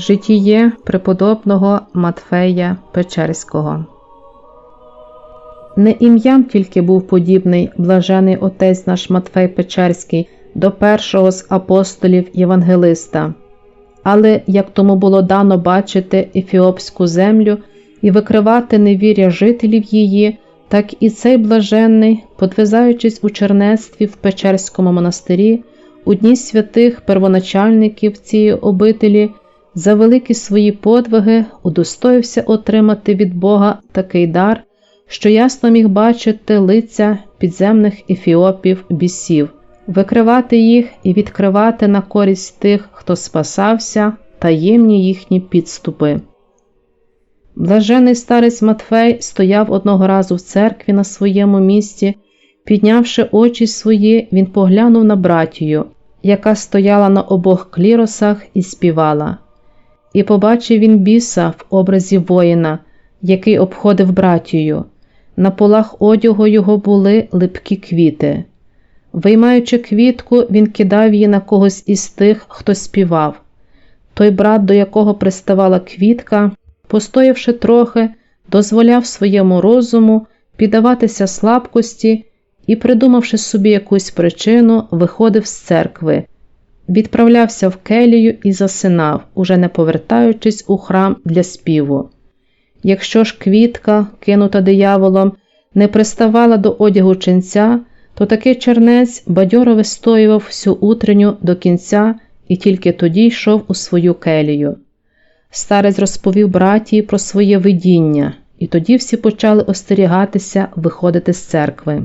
Житіє преподобного Матфея Печерського. Не ім'ям тільки був подібний блажений отець наш Матфей Печерський до першого з апостолів Євангелиста, але як тому було дано бачити ефіопську землю і викривати невір'я жителів її, так і цей блаженний, подвизаючись у чернецтві в Печерському монастирі, у дні святих первоначальників цієї обителі, за великі свої подвиги удостоївся отримати від Бога такий дар, що ясно міг бачити лиця підземних ефіопів бісів, викривати їх і відкривати на користь тих, хто спасався, таємні їхні підступи. Блажений старець Матфей стояв одного разу в церкві на своєму місці, піднявши очі свої, він поглянув на братію, яка стояла на обох кліросах і співала. І побачив він біса в образі воїна, який обходив братію. На полах одягу його були липкі квіти. Виймаючи квітку, він кидав її на когось із тих, хто співав. Той брат, до якого приставала квітка, постоявши трохи, дозволяв своєму розуму піддаватися слабкості і, придумавши собі якусь причину, виходив з церкви, відправлявся в келію і засинав, уже не повертаючись у храм для співу. Якщо ж квітка, кинута дияволом, не приставала до одягу ченця, то такий чернець бадьоро вистоював всю утренню до кінця і тільки тоді йшов у свою келію. Старець розповів братії про своє видіння, і тоді всі почали остерігатися виходити з церкви.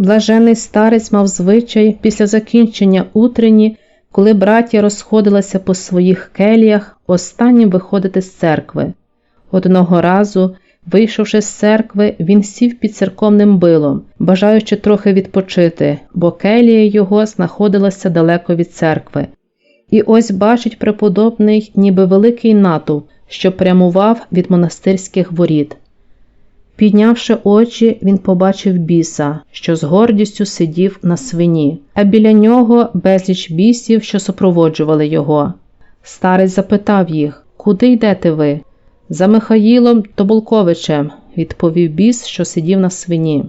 Блажений старець мав звичай після закінчення утрені, коли браття розходилися по своїх келіях, останнім виходити з церкви. Одного разу, вийшовши з церкви, він сів під церковним билом, бажаючи трохи відпочити, бо келія його знаходилася далеко від церкви. І ось бачить преподобний, ніби великий натовп, що прямував від монастирських воріт. Піднявши очі, він побачив біса, що з гордістю сидів на свині, а біля нього безліч бісів, що супроводжували його. Старець запитав їх, куди йдете ви? За Михаїлом Тоболковичем, відповів біс, що сидів на свині.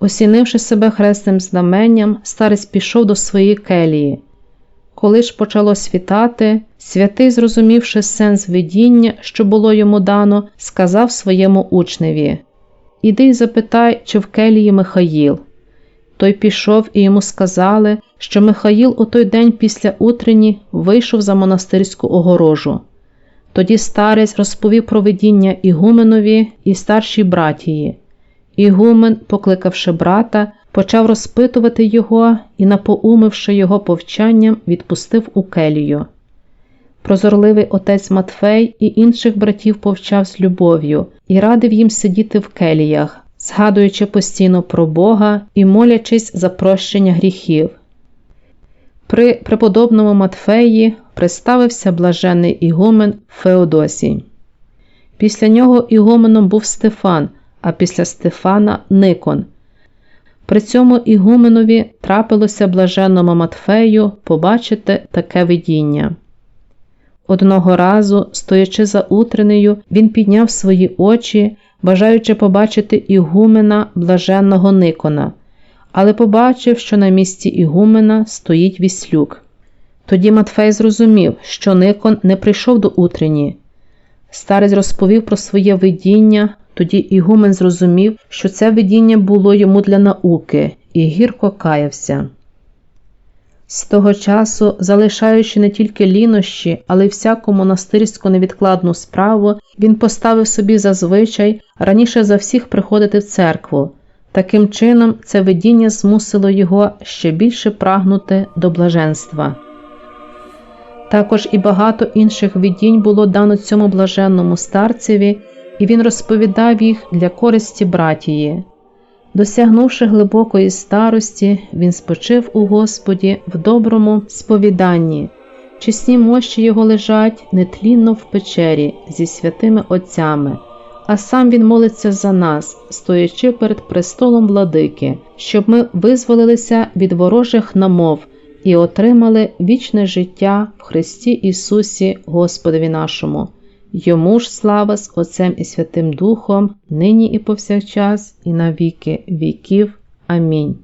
Осінивши себе хресним знаменням, старець пішов до своєї келії. Коли ж почало світати, святий, зрозумівши сенс видіння, що було йому дано, сказав своєму учневі Іди й запитай, чи в келії Михаїл. Той пішов і йому сказали, що Михаїл у той день після утрені вийшов за монастирську огорожу. Тоді старець розповів про видіння Ігуменові і старшій братії. Ігумен, покликавши брата, почав розпитувати його і, напоумивши його повчанням, відпустив у келію. Прозорливий отець Матфей і інших братів повчав з любов'ю і радив їм сидіти в келіях, згадуючи постійно про Бога і молячись за прощення гріхів. При преподобному Матфеї представився блажений Ігумен Феодосій. Після нього Ігуменом був Стефан, а після Стефана Никон. При цьому Ігуменові трапилося блаженному Матфею побачити таке видіння. Одного разу, стоячи за утренею, він підняв свої очі, бажаючи побачити Ігумена блаженного Никона, але побачив, що на місці Ігумена стоїть віслюк. Тоді Матфей зрозумів, що Никон не прийшов до утрені. Старець розповів про своє видіння, тоді Ігумен зрозумів, що це видіння було йому для науки, і гірко каявся. З того часу, залишаючи не тільки лінощі, але й всяку монастирську невідкладну справу, він поставив собі зазвичай раніше за всіх приходити в церкву. Таким чином, це видіння змусило його ще більше прагнути до блаженства. Також і багато інших видінь було дано цьому блаженному старцеві, і він розповідав їх для користі братії. Досягнувши глибокої старості, він спочив у Господі в доброму сповіданні, чесні мощі його лежать нетлінно в печері зі святими Отцями, а сам він молиться за нас, стоячи перед престолом владики, щоб ми визволилися від ворожих намов і отримали вічне життя в Христі Ісусі Господові нашому. Йому ж слава з Отцем і Святим Духом, нині і повсякчас, і на віки віків. Амінь.